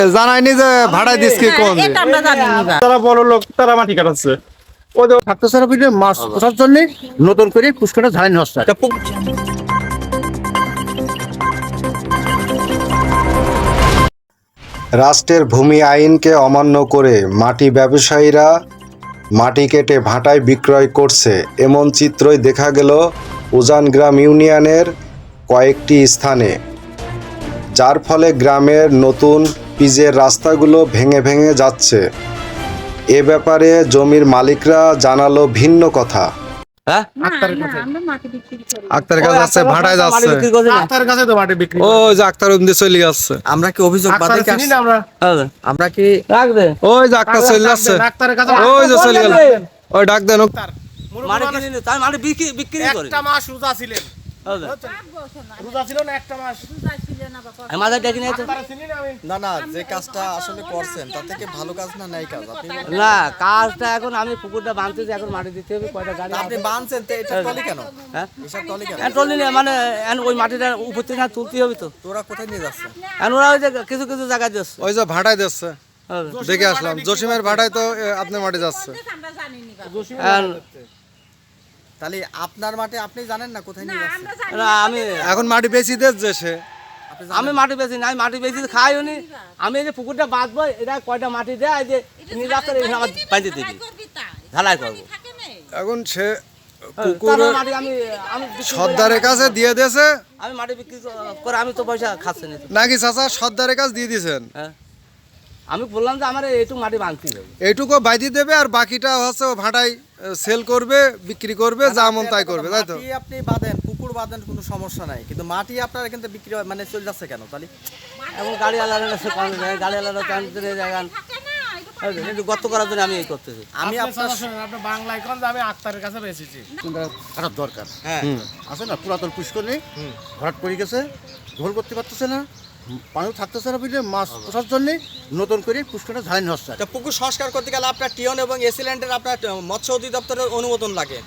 জানায়নি যে ভাড়ায় দিস কি কোন তারা বড় লোক তারা মাটি কাটাচ্ছে। ওদের থাকতে সারা পিঠে মাছ পোষার জন্য নতুন করে পুষ্করটা ঝাড়ানি হচ্ছে। রাষ্ট্রের ভূমি আইনকে অমান্য করে মাটি ব্যবসায়ীরা মাটি কেটে ভাটায় বিক্রয় করছে। এমন চিত্রই দেখা গেল উজানগ্রাম ইউনিয়নের কয়েকটি স্থানে যার ফলে গ্রামের নতুন পিজের রাস্তাগুলো ভেঙে ভেঙে যাচ্ছে। এ ব্যাপারে জমির মালিকরা জানালো ভিন্ন কথা। আক্তার কাছে। যাচ্ছে ভাড়ায় যাচ্ছে। আক্তারের কাছে তো মাটি বিক্রি ও যে আক্তার অব্দি চলে যাচ্ছে আমরা কি অভিযোগ আক্তার বাদে চিনি না আমরা? আমরা কি ওই যে আক্তার চলে যাচ্ছে। আক্তারের কাছে ওই যে চলে গেল। ওই ডাক দেন। ও। মাটি কিনে নিয়ে তাই বিক্রি বিক্রি করে। একটা মাস রোজা ছিলেন। না তারা না না না যে কাজটা আসলে করছেন তা থেকে ভালো কাজ না নাই কাজ? না কাজটা এখন আমি পুকুরটা এখন মাটি দিতে হবে কয়টা গাড়ি আপনি বানছেন তো এটা টলি কেন? হ্যাঁ? টলি নিয়ে মানে ওই মাটিটা উপর থেকে তুলতে হবে তো। তোরা কোথায় নিয়ে যাচ্ছে? ওরা ওই যে কিছু কিছু জায়গায় যাচ্ছে। ওই যে ভাড়ায় দিচ্ছে হ্যাঁ। দেখে আসলাম জসিমের ভাড়ায় তো এ, আপনার মাটি যাচ্ছে। তাহলে আপনার মাঠে আপনি জানেন না কোথায় নিয়ে যাচ্ছে? না, আমি এখন মাটি বেশি দিচ্ছে সে। আমি মাটি বেশি নাই মাটি বেশি খাইও নি। আমি এই যে পুকুরটা বাঁধবো এটা কয়টা মাটি দেয়? এই যে নিয়ে যাচ্ছে এখানে আমার বাইতে দিবি। ঢালাই করব। এখন সে হ্যাঁ, পুকুর আমি আমি সর্দারের কাছে দিয়ে দিয়েছে। আমি মাটি বিক্রি করে আমি তো পয়সা খাচ্ছি না। নাকি চাচা সর্দারের কাছে দিয়ে দিয়েছেন? হ্যাঁ। আমি বললাম যে আমার এইটুকু মাটি বাঁধতে হবে এইটুকু বাইদি দেবে আর বাকিটা হচ্ছে ও ভাড়ায় সেল করবে বিক্রি করবে যা মন তাই করবে তাই তো? আপনি বাঁধেন পুকুর বাঁধেন কোনো সমস্যা নাই। কিন্তু মাটি আপনার এখান থেকে বিক্রি মানে চলে যাচ্ছে কেন? তাহলে এখন গাড়ি আলাদা কম নেই গাড়ি আলাদা টানতে জায়গা একটু গর্ত করার জন্য আমি এই করতেছি। আমি আপনার আপনি বাংলায় কোন আমি আক্তারের কাছে বেঁচেছি। খারাপ দরকার। হ্যাঁ। আছে না পুরাতন পুষ্কর নেই ভরাট পড়ে গেছে ঢোল করতে পারতেছে না? পানি থাকতেছে না বুঝলে মাছ পোষার জন্য নতুন করে পুষ্করটা হচ্ছে। তা পুকুর সংস্কার করতে গেলে আপনার টিয়ন এবং এসিল্যান্ডের আপনার মৎস্য অধিদপ্তরের অনুমোদন লাগে?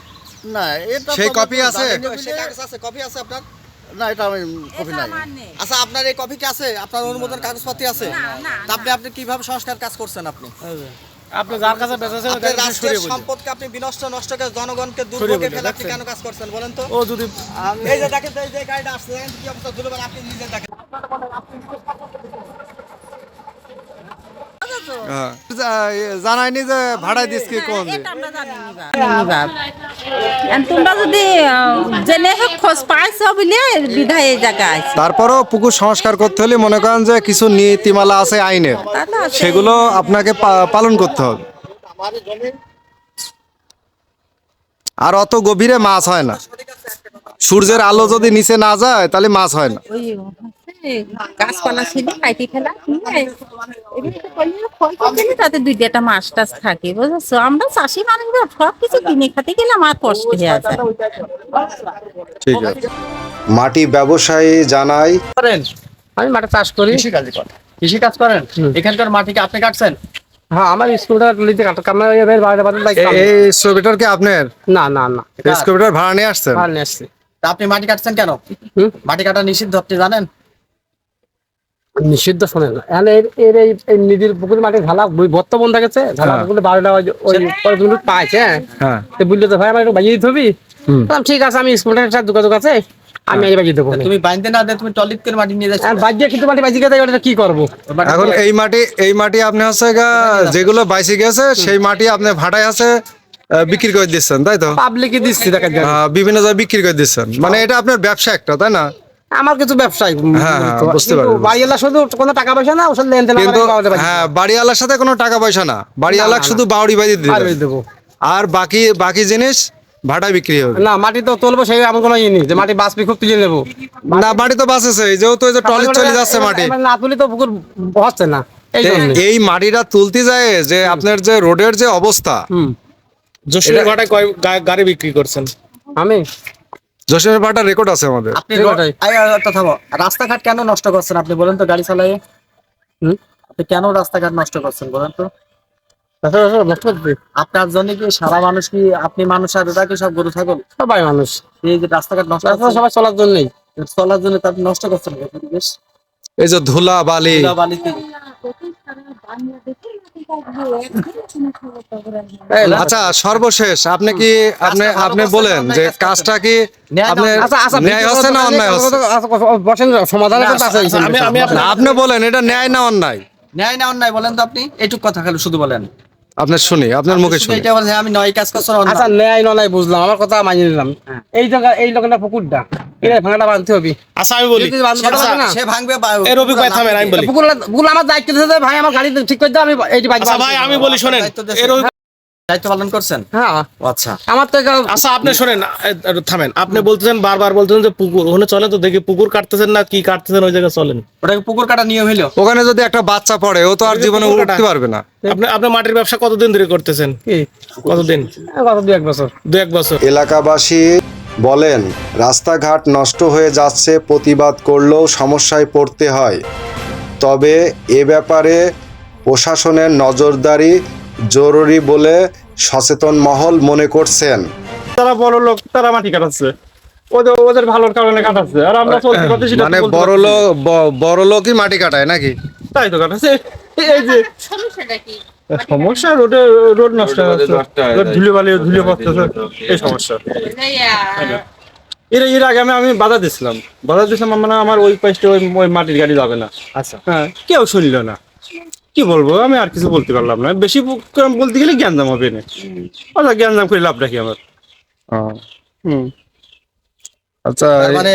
না এটা সেই কপি আছে? সে কাগজ আছে কপি আছে আপনার? না এটা আমি কপি নাই। আচ্ছা আপনার এই কপি কি আছে? আপনার অনুমোদন কাগজপত্র আছে? তা আপনি আপনি কীভাবে সংস্কার কাজ করছেন আপনি? আপনি যার কাছে বেঁচেছেন রাষ্ট্রের সম্পদকে আপনি বিনষ্ট নষ্ট করে জনগণকে দুর্ভোগে ফেলে আপনি কেন কাজ করছেন বলেন তো। ও যদি এই যে দেখেন এই যে গাড়িটা আসছে দেখেন কি অবস্থা? দুর্বল আপনি নিজে দেখেন। হ্যাঁ। যা- ভাড়ায় দিস কি কোন এটা আমরা জানিনি বা জানিনি বা আর তোমরা যদি জেনে খোঁজ পাইছ বলে বিধায় জায়গায় তারপরও পুকুর সংস্কার করতে হলে মনে করেন যে কিছু নীতিমালা আছে আইনের। সেগুলো আপনাকে পালন করতে হবে। আর অত গভীরে মাছ হয় না। সূর্যের আলো যদি নিচে না যায় তাহলে মাছ হয় না। গাছপালা ছিল কাটি ফেলা নিয়ে এগুলো তো করলে ফল তো দিলে তাতে দুই একটা মাছ টাছ থাকে বুঝেছ? আমরা চাষি মানুষ সব কিছু কিনে খেতে গেলে আমার কষ্ট হয়ে আছে ঠিক আছে। মাটি ব্যবসায়ী জানায় করেন। আমি মাঠে চাষ করি। কৃষি কাজ করে কৃষি কাজ করেন এখানকার মাটিকে আপনি কাটছেন? হ্যাঁ আমার স্কুলটা লিতে কামনা এবার বাইরে বাইরে লাগে এই স্কোপিটার কি আপনার? না না না। ভাড়া নিয়ে আসছেন? আর নিয়ে আসছি। তা আপনি মাটি কাটছেন কেন? হুম? মাটি কাটা নিষিদ্ধ আপনি জানেন? নিষিদ্ধ শোনেন না। এর এর এই নদীর পুকুর মাটি ঝালা বত্ত বন্ধ গেছে ঝালা হ্যাঁ। পুকুরে ওই পাইছে হ্যাঁ। হ্যাঁ তো ভাই আমার একটু বাজিয়ে দিতে হবি? ঠিক আছে আমি সাথে যোগাযোগ আছে আমি এই বাজিয়ে দেবো। তুমি বাইন্দে না দিয়ে তুমি টলিত করে মাটি নিয়ে যাচ্ছ। আর বাজিয়ে কিন্তু মাটি বাজিয়ে গেছে ওটা কি করব? এখন এই মাটি এই মাটি আপনি হচ্ছে যেগুলো বাইসে গেছে সেই মাটি আপনি ভাড়ায় আছে বিক্রি করে দিচ্ছেন তাই তো? পাবলিকে দিচ্ছি দেখা বিভিন্ন জায়গায় বিক্রি করে দিচ্ছেন। মানে এটা আপনার ব্যবসা একটা তাই না? আমার কিছু ব্যবসায়। হ্যাঁ, হ্যাঁ, বুঝতে পারছি। বাড়িওয়ালা শুধু কোনো টাকা পয়সা না ওসব লেনদেন। হ্যাঁ বাড়িওয়ালার সাথে কোনো টাকা পয়সা না। বাড়িওয়ালা শুধু বাউরি বাজি দিবে। আর বাকি বাকি জিনিস ভাড়া বিক্রি হবে। না মাটি তো তুলবো সেই এমন কোনো ইয়ে নেই যে মাটি বাঁচবি খুব তুলে নেব। না মাটি তো বাঁচেছে যেহেতু এই যে টলি চলে যাচ্ছে মাটি। এবার না তুলি তো পুকুর হচ্ছে না এই মাটিটা তুলতে যায় যে আপনার যে রোডের যে অবস্থা কয় গা- গাড়ি বিক্রি করছেন? আমি? জসিমের ভাটার রেকর্ড আছে আমাদের। আপনি রাস্তাঘাট কেন নষ্ট করছেন আপনি? বলেন তো গাড়ি চালাইয়ে হুম? আপনি কেন রাস্তাঘাট নষ্ট করছেন? বলেন তো। আপনার জন্য কি সারা মানুষ কি আপনি মানুষ আর ওরা কি সব গরু ছাগল? সবাই মানুষ। এই যে রাস্তাঘাট নষ্ট সবাই চলার জন্যই। চলার জন্য তো আপনি নষ্ট করছেন। পরিবেশ এই যে ধুলা বালি বালিতে এই না। আচ্ছা সর্বশেষ আপনি কি আপনি আপনি বলেন যে কাজটা কি আপনি দাও। আচ্ছা আচ্ছা ন্যায় হচ্ছে না অন্যায় হচ্ছে আচ্ছা, কথা- বসেন সমাধান করতে আছে এই আমি আমি আপনি বলেন এটা ন্যায় না অন্যায়? ন্যায় না অন্যায় বলেন তো আপনি এইটুক কথা খালি শুধু বলেন। আপনি শুনি আপনার মুখে শুনি। এটা বলেন আমি নয় কাজ করছি আচ্ছা ন্যায় না নাই বুঝলাম আমার কথা মানিয়ে নিলাম। এই জায়গা এই লোকটা পুকুরটা। ভাঙাটা বাঁধতে হবে। আচ্ছা আমি বলি। সে- পারে না। সে ভাঙবে এ রবি ভাই থামেন আমি বলি। পুকুর পুকুর আমার দায়িত্ব দিতে ভাই আমার গাড়ি ঠিক করে দাও আমি এইটি বাইক আচ্ছা ভাই আমি বলি শোনেন এ রবি দায়িত্ব পালন করছেন? হ্যাঁ। আচ্ছা। আমার তো আচ্ছা আপনি শোনেন থামেন। আপনি বলতেছেন বারবার বলতেছেন যে পুকুর ওখানে চলেন তো দেখি পুকুর কাটতেছেন না কি কাটতেছেন ওই জায়গায় চলেন। ওটাকে পুকুর কাটা নিয়ম হইল? ওখানে যদি একটা বাচ্চা পড়ে ও তো আর জীবনে উঠতে পারবে না। আপনি আপনি মাটির ব্যবসা কতদিন ধরে করতেছেন? কতদিন? গত দু এক বছর। দু এক বছর। এলাকাবাসী বলেন রাস্তাঘাট নষ্ট হয়ে যাচ্ছে প্রতিবাদ করলেও সমস্যায় পড়তে হয়। তবে এ ব্যাপারে প্রশাসনের নজরদারি জরুরি বলে সচেতন মহল মনে করছেন। তারা বড় লোক তারা মাটি কাটাচ্ছে। ওদের ওদের ভালোর কারণে কাটাচ্ছে। আর আমরা চলতে মানে বড় লোক বড় লোকই মাটি কাটায় নাকি? তাই তো কাটাচ্ছে। এই- এই যে সমস্যাটা কি? সমস্যা রোডে রোড নষ্ট রোড ধুলে বালি ধুলে পড়তেছে এই সমস্যা। এর এর আগে আমি আমি বাধা দিছিলাম বাধা দিছিলাম মানে আমার ওই পাশে ওই ওই মাটির গাড়ি যাবে না। আচ্ছা। হ্যাঁ কেউ শুনলো না। কি বলব আমি আর কিছু বলতে পারলাম না। বেশি বলতে গেলে জ্ঞানদাম হবে না। আচ্ছা জ্ঞানদাম করে লাভ রাখি আমার। হুম। আচ্ছা মানে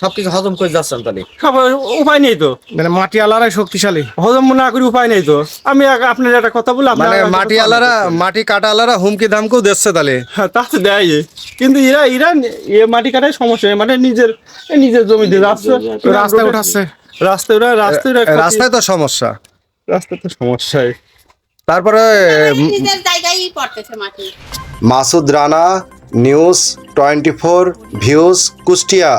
সবকিছু হজম করে যাচ্ছেন তাহলে। খাবার উপায় নেই তো। মানে মাটি আলারাই শক্তিশালী। হজম না করি উপায় নেই তো। আমি আপনার একটা কথা বলে আপনার মানে মাটি আলারা মাটি কাটা আলারা হুমকি ধামকেও দিচ্ছে তাহলে। হ্যাঁ তা তো দেয় কিন্তু এরা এরা এ মাটি কাটাই সমস্যা মানে নিজের নিজের জমিতে যাচ্ছে রাস্তায় উঠাচ্ছে। রাস্তায় ওরা রাস্তায় রাস্তায় তো সমস্যা। রাস্তায় তো সমস্যাই তারপরে নিজের জায়গায় পড়তেছে মাটি। Masud Rana news twenty four views Kushtia.